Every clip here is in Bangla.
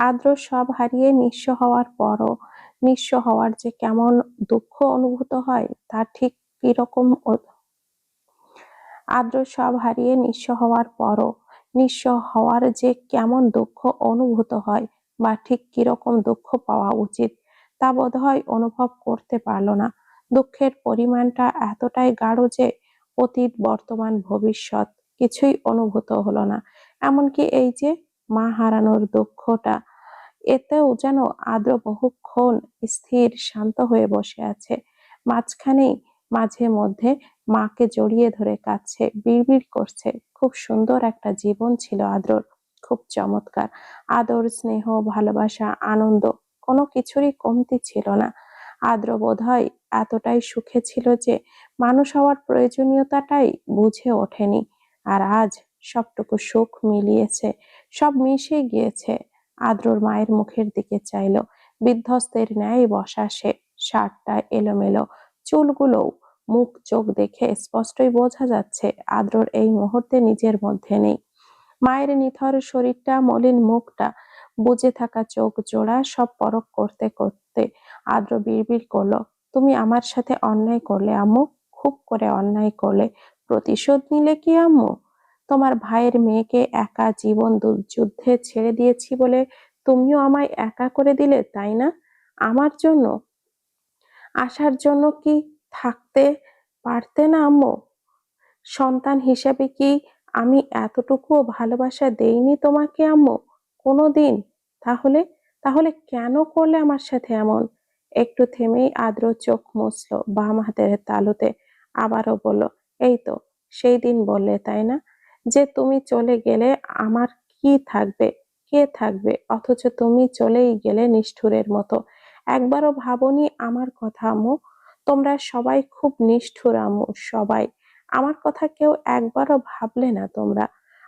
আদ্র সব হারিয়ে নিঃস্ব হওয়ার পরও, নিঃস্ব হওয়ার যে কেমন দুঃখ অনুভূত হয়, তা ঠিক কীরকম আদ্র সব হারিয়ে নিঃস্ব হওয়ার পরও, নিঃস্ব হওয়ার যে কেমন দুঃখ অনুভূত হয়, বা ঠিক কীরকম দুঃখ পাওয়া উচিত, তা বোধহয় অনুভব করতে পারল না। দুঃখের পরিমাণটা এতটাই গাঢ় যে অতীত, বর্তমান, ভবিষ্যৎ কিছুই অনুভূত হলো না। এমনকি এই যে মা হারানোর দুঃখটা এতেও যেন আদ্র বহুক্ষণ স্থির শান্ত হয়ে বসে আছে। মাঝখানেই, মাঝে মধ্যে মাকে জড়িয়ে ধরে কাঁদছে, বিড়বিড় করছে। খুব সুন্দর একটা জীবন ছিল আদ্রর। খুব চমৎকার। আদর, স্নেহ, ভালোবাসা, আনন্দ কোনো কিছুরই কমতি ছিল না। আদ্র বোধহয় এতটাই সুখে ছিল যে মানুষ হওয়ার প্রয়োজনীয়তাটাই বুঝে ওঠেনি। আর আজ সবটুকু সুখ মিলিয়েছে, সব মিশে গিয়েছে। আদ্রর মায়ের মুখের দিকে চাইল। বিধ্বস্তের ন্যায় বসা সে শার্টটা এলোমেলো। চুলগুলোও মুখ চোখ দেখে স্পষ্টই বোঝা যাচ্ছে আদ্রর এই মুহূর্তে নিজের মধ্যে নেই। মায়ের নিথর শরীরটা, মলিন মুখটা, বুজে থাকা চোখ জোড়া সব পরক করতে করতে আদ্র বিড়বিড় করল, তুমি আমার সাথে অন্যায় করলে আম্মু? খুব করে অন্যায় করলে প্রতিশোধ নিলে কি আম্মু? তোমার ভাইয়ের মেয়েকে একা জীবন যুদ্ধে ছেড়ে দিয়েছি বলে তুমিও আমায় একা করে দিলে, তাই না? আমার জন্য? আসার জন্য কি থাকতে পারতে না, আম্মু? সন্তান হিসেবে কি আমি এতটুকুও ভালোবাসা দেইনি তোমাকে, আম্মু? কোনো দিন তাহলে তাহলে কেন করলে আমার সাথে এমন? একটু থেমেই আদ্র চোখ মুছলো, বাম হাতের তালুতে আবারও বলল, এই তো, সেই দিন বললে, তাই না? যে তুমি চলে গেলে আমার কি থাকবে? কে থাকবে? অথচ তুমি চলেই গেলে নিষ্ঠুরের মতো। একবারও ভাবনি আমার কথা, আম্মু? তোমরা সবাই খুব নিষ্ঠুর আমু সবাই। আমার কথা কেউ একবারও ভাবলে না তোমরা।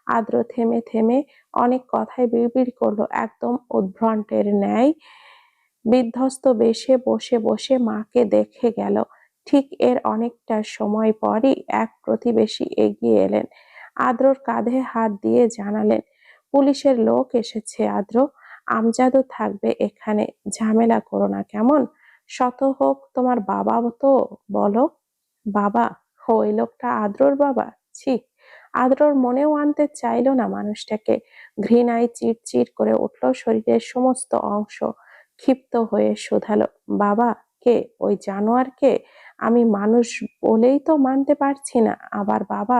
আদ্র থেমে থেমে অনেক কথাই বিড়বিড় করল, একদম উদ্ভ্রান্তের ন্যায়। বিধ্বস্ত বেশে বসে বসে মাকে দেখে গেল। ঠিক এর অনেকটা সময় পরই এক প্রতিবেশী এগিয়ে এলেন। আদ্রর কাঁধে হাত দিয়ে জানালেন, পুলিশের লোক এসেছে আদ্র, আমজাদও থাকবে এখানে, ঝামেলা করো না, কেমন? শত হোক তোমার বাবা তো, বলো? বাবা, ওই লোকটা আদ্রর বাবা? ছি, আদ্রর মনেও আনতে চাইলো না মানুষটাকে। ঘৃণায় চিরচির করে উঠল শরীরের সমস্ত অংশ, ক্ষিপ্ত হয়ে শোধালো, বাবা, কে? ওই জানোয়ারকে আমি মানুষ বলেই তো মানতে পারছি না, আবার বাবা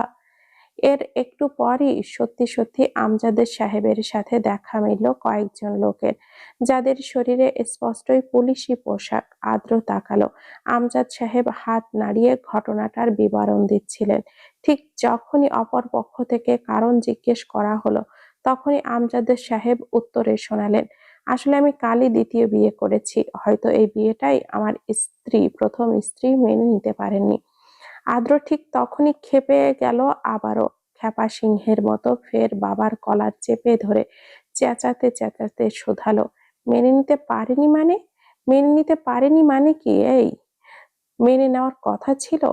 এর একটু পরই সত্যি সত্যি আমজাদের সাহেবের সাথে দেখা মিলল কয়েকজন লোকের। যাদের শরীরে স্পষ্টই পুলিশি পোশাক আদ্র তাকালো। আমজাদ সাহেব হাত নাড়িয়ে ঘটনাটার বিবরণ দিচ্ছিলেন। ঠিক যখনই অপর পক্ষ থেকে কারণ জিজ্ঞেস করা হলো, তখনই আমজাদের সাহেব উত্তরে শোনালেন, আসলে আমি কালই দ্বিতীয় বিয়ে করেছি। হয়তো এই বিয়েটাই আমার স্ত্রী, প্রথম স্ত্রী মেনে নিতে পারেননি। আদ্র ঠিক তখনই খেপে গেল আবারও। খ্যাপা সিংহের মতো ফের বাবার কলার চেপে ধরে চেঁচাতে চেঁচাতে শোধালো। মেনে নিতে পারেনি মানে? মেনে নিতে পারেনি মানে কি এই? মেনে নেওয়ার কথা ছিল?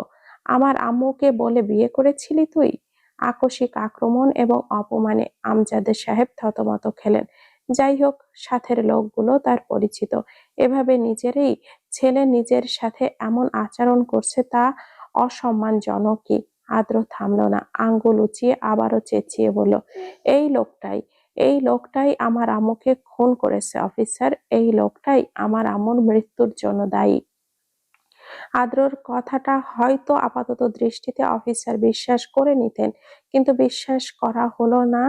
আমার আম্মুকে বলে বিয়ে করেছিলি তুই? আকস্মিক আক্রমণ এবং অপমানে আমজাদের সাহেব থতমত খেলেন। যাই হোক, সাথের লোকগুলো তার পরিচিত। এভাবে নিজেরই ছেলে নিজের সাথে এমন আচরণ করছে তা অসম্মানজনকই। আদ্র থামলো না, আঙ্গুল উঁচিয়ে আবারও চেঁচিয়ে বলল, এই লোকটাই এই লোকটাই আমার আম্মুকে খুন করেছে, অফিসার, এই লোকটাই আমার আম্মুর মৃত্যুর জন্য দায়ী। আদ্রর কথাটা হয়তো আপাতত দৃষ্টিতে অফিসার বিশ্বাস করে নিতেন, কিন্তু বিশ্বাস করা হলো না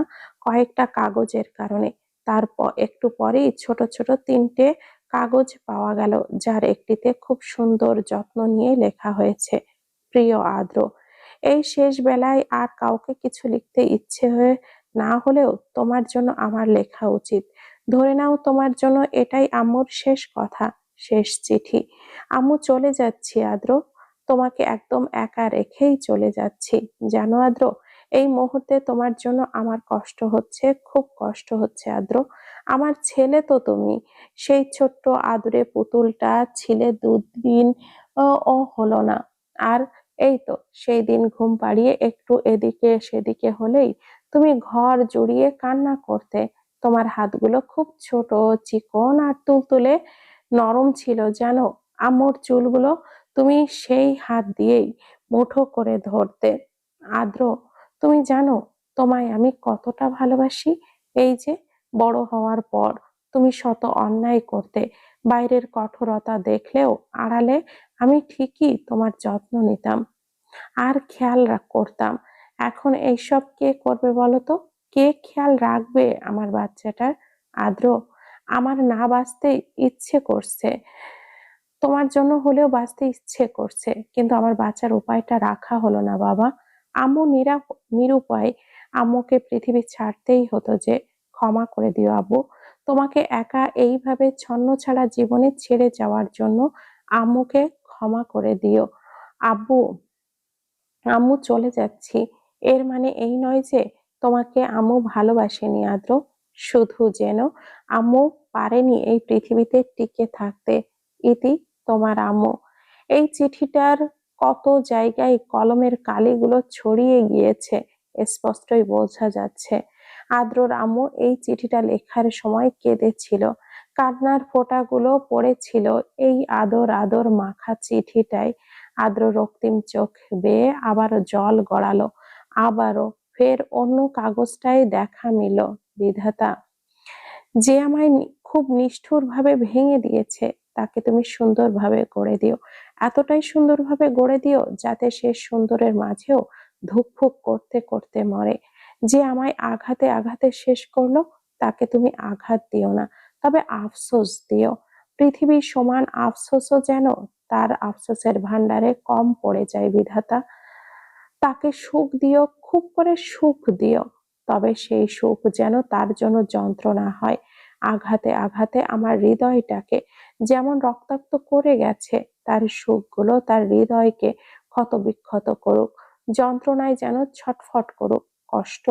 কয়েকটা কাগজের কারণে। তারপর একটু পরেই ছোট ছোট তিনটে কাগজ পাওয়া গেল, যার একটিতে খুব সুন্দর যত্ন নিয়ে লেখা হয়েছে। প্রিয় আদ্র। এই শেষ বেলায় আর কাউকে কিছু লিখতে ইচ্ছে হয়ে না হলেও তোমার জন্য আমার লেখা উচিত। ধরে নাও তোমার জন্য এটাই আম্মুর শেষ কথা, শেষ চিঠি। আম্মু চলে যাচ্ছি আদ্র। তোমাকে একদম একা রেখেই চলে যাচ্ছি। জানো আদ্র, এই মুহূর্তে তোমার জন্য আমার কষ্ট হচ্ছে, খুব কষ্ট হচ্ছে আদ্র। আমার ছেলে তো তুমি। সেই ছোট্ট আদরে পুতুলটা ছিলে দুদিন, ও হলো না। আর এই তো সেই দিন ঘুম পাড়িয়ে একটু এদিকে সেদিকে হলেই তুমি ঘর জুড়িয়ে কান্না করতে। তোমার হাতগুলো খুব ছোট, চিকন আর তুলতুলে নরম ছিল, জানো? আম্মুর চুলগুলো তুমি সেই হাত দিয়েই মুঠো করে ধরতে। আদ্র, তুমি জানো তোমায় আমি কতটা ভালোবাসি? এই যে বড় হওয়ার পর তুমি শত অন্যায় করতে, বাইরের কঠোরতা দেখলেও আড়ালে আমি ঠিকই তোমার যত্ন নিতাম। আর খেয়াল করতাম। এখন এইসব কে করবে বলো তো? কে খেয়াল রাখবে আমার বাচ্চাটার আদ্র আমার না বাঁচতে ইচ্ছে করছে। তোমার জন্য হলেও বাঁচতে ইচ্ছে করছে। কিন্তু আমার বাচ্চার উপায়টা রাখা হলো না, বাবা। আম্মু নিরা, নিরুপায় আম্মুকে পৃথিবী ছাড়তেই হতো যে, ক্ষমা করে দিও আব্বু। তোমাকে একা এইভাবে ছন্ন ছাড়া জীবনে ছেড়ে যাওয়ার জন্য আম্মুকে ক্ষমা করে দিও। আব্বু আম্মু চলে যাচ্ছি। এর মানে এই নয় যে তোমাকে আম্মু ভালোবাসেনি, আদ্র। শুধু যেন আম্মু পারেনি এই পৃথিবীতে টিকে থাকতে। ইতি তোমার আম্মু। এই চিঠিটার কত জায়গায় কলমের কালিগুলো ছড়িয়ে গিয়েছে, স্পষ্টই বোঝা যাচ্ছে। আদ্রর আম্মু এই চিঠিটা লেখার সময় কেঁদেছিল। কান্নার ফোঁটাগুলো পড়েছিল এই আদর আদর মাখা চিঠিটায়। আদ্র রক্তিম চোখ বেয়ে আবারও জল গড়ালো। আবারও ফের অন্য কাগজটায় দেখা মিল বিধাতা। যে আমায় খুব নিষ্ঠুরভাবে ভেঙে দিয়েছে, তাকে তুমি সুন্দরভাবে গড়ে দিও। এতটাই সুন্দরভাবে গড়ে দিও যাতে সে সুন্দরের মাঝেও ধুকফুক করতে করতে মরে। যে আমায় আঘাতে আঘাতে শেষ করল, তাকে তুমি আঘাত দিও না, তবে আফসোস দিও। পৃথিবীর সমান আফসোসও যেন তার আফসোসের ভান্ডারে কম পড়ে যায় বিধাতা। তাকে সুখ দিও, খুব করে সুখ দিও, তবে সেই সুখ যেন তার জন্য যন্ত্রণা হয়। আঘাতে আঘাতে আমার হৃদয়টাকে যেমন রক্তাক্ত করে গেছে, তার সুখগুলো তার হৃদয়কে ক্ষত বিক্ষত করুক, যন্ত্রণায় যেন ছটফট করুক। কষ্ট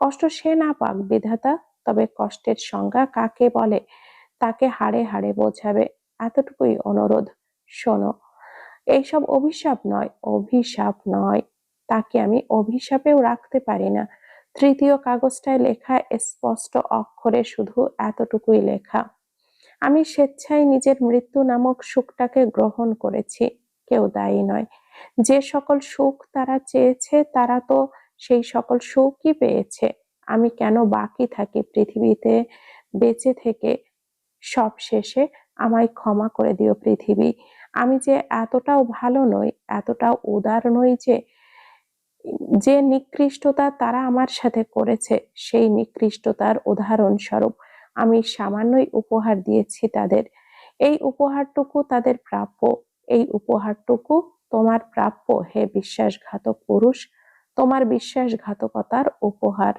কষ্ট সে না পাক বিধাতা, তবে কষ্টের সংজ্ঞা কাকে বলে, তাকে হাড়ে হাড়ে বোঝাবে। এতটুকুই অনুরোধ। শোনো, এইসব অভিশাপ নয় অভিশাপ নয়। তাকে আমি অভিশাপেও রাখতে পারি না। তৃতীয় কাগজটায় লেখা স্পষ্ট অক্ষরে শুধু এতটুকুই লেখা, আমি স্বেচ্ছায় নিজের মৃত্যু নামক সুখটাকে গ্রহণ করেছি, কেউ দায়ী নয়। যে সকল সুখ তারা চেয়েছে, তারা তো সেই সকল সুখই পেয়েছে। আমি কেন বাকি থাকি পৃথিবীতে? বেঁচে থেকে সব শেষে আমায় ক্ষমা করে দিও পৃথিবী। আমি যে এতটাও ভালো নই, এতটাও উদার নই যে যে নিকৃষ্টতা তারা আমার সাথে করেছে, সেই নিকৃষ্টতার উদাহরণস্বরূপ আমি সামান্যই উপহার দিয়েছি তাদের। এই উপহারটুকু তাদের প্রাপ্য, এই উপহারটুকু তোমার প্রাপ্য, হে বিশ্বাসঘাতক পুরুষ, তোমার বিশ্বাসঘাতকতার উপহার।